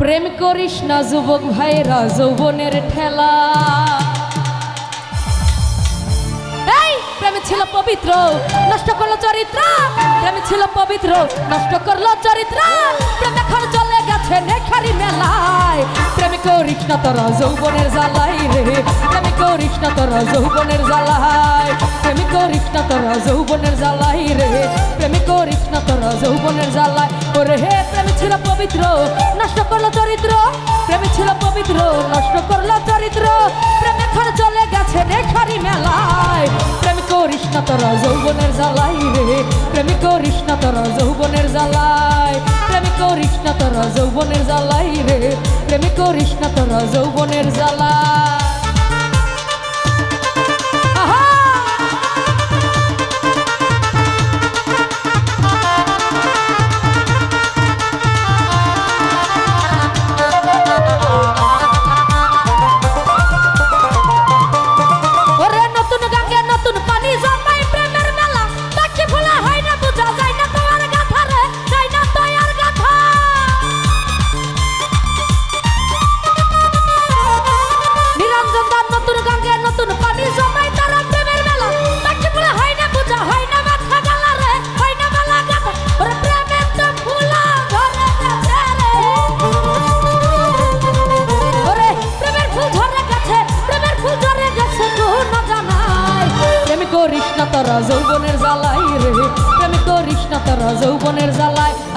প্রেম করিস না যুবক ভাইরা, যৌবনের ঠেলা। প্রেম ছিল পবিত্র, নষ্ট করল চরিত্র। প্রেমে ছিল পবিত্র, নষ্ট করল চরিত্র। প্রেম এখন চলে গেছে নেখারি মেলায়। প্রেম করিস না যৌবনের করিস না তোরা যৌবনের জ্বালাই। প্রেম করিস না তোরা যৌবনের জ্বালাই রে। প্রেম করিস না তোরা যৌবনের জ্বালাই। ওরে হে, প্রেম ছিল পবিত্র, নষ্ট করল চরিত্র। প্রেম ছিল পবিত্র, নষ্ট করল চরিত্র। প্রেম এখন চলে গেছে নেখারি মেলায়। প্রেম করিস না তোরা যৌবনের জ্বালাই রে। প্রেম করিস না তোরা যৌবনের জ্বালাই। প্রেম করিস না তোরা যৌবনের রে। প্রেম করিস না তোরা যৌবনের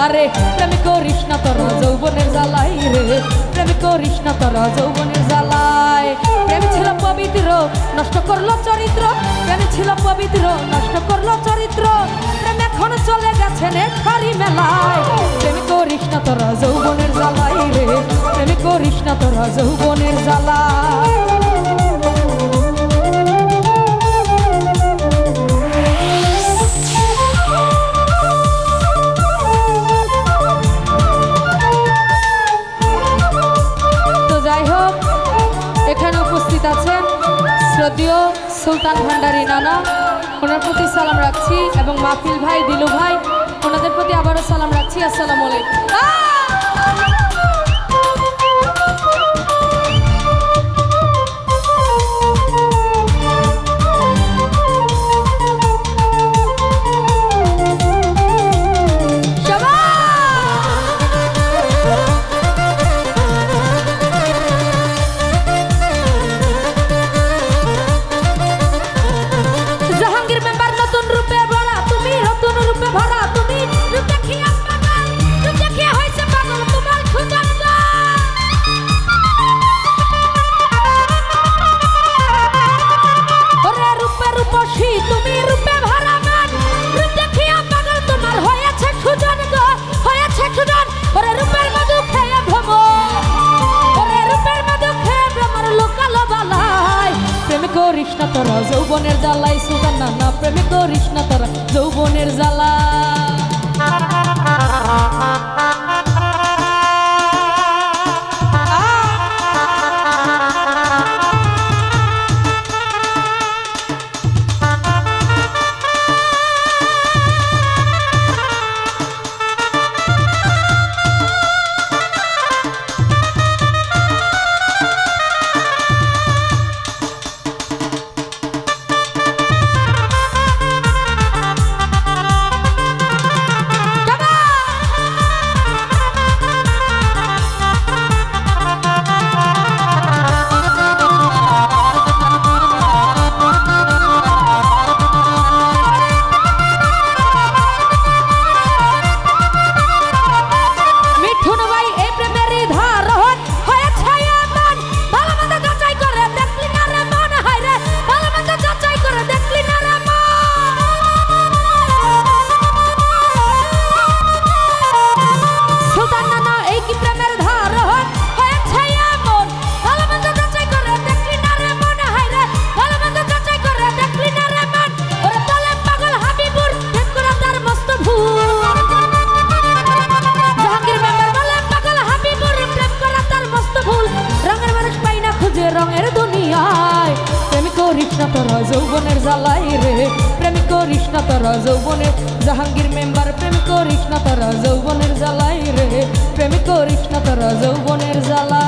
আরে, প্রেম করিস না তোরা যৌবনের জ্বালাই রে। প্রেম করিস না তোরা যৌবনের জ্বালাই প্রেম ছিল পবিত্র, নষ্ট করল চরিত্র। প্রেম ছিল পবিত্র, নষ্ট করল চরিত্র। প্রেম এখন চলে গেছে নেখারি মেলায়। প্রেম করিস না তোরা যৌবনের জ্বালাই রে। প্রেম করিস না তোরা যৌবনের জ্বালাই সুলতান ভান্ডারি নানা, ওনার প্রতি সালাম রাখছি এবং মাহফিল ভাই, দিলু ভাই, ওনাদের প্রতি আবারও সালাম রাখছি। আসসালামু না তোরা যৌবনের জ্বালা। তোরা যৌবনের জ্বালাই রে। প্রেম করিস না তোরা যৌবনের জাহাঙ্গীর মেম্বার, প্রেম করিস না তোরা যৌবনের জ্বালাই রে। প্রেম করিস না তোরা যৌবনের জ্বালা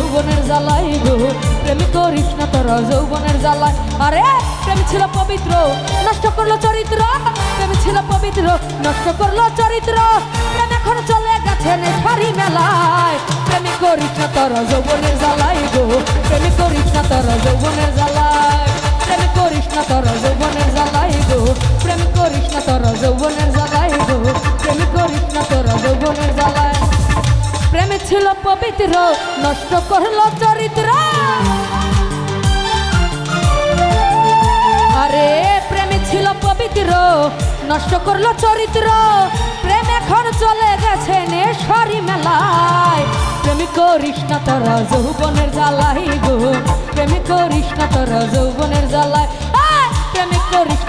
যৌবনের জ্বালাই গো। প্রেম করিস না তোর যৌবনের জ্বালাই। আরে, প্রেম ছিল পবিত্র, নষ্ট করল চরিত্র। প্রেম ছিল পবিত্র, নষ্ট করল চরিত্র। প্রেম এখন চলে গেছে নেশারি মেলায়। প্রেম করিস না তোর যৌবনের জ্বালাই। পবিত্র নষ্ট করল চরিত্র। আরে, প্রেমে ছিল পবিত্র, নষ্ট করল চরিত্র। প্রেম এখন চলে গেছে নেশারি মেলায়। প্রেমী করিস না তোরা যৌবনের জ্বালাই গো। প্রেমী করিস না তোরা যৌবনের জ্বালায়! প্রেমী করিস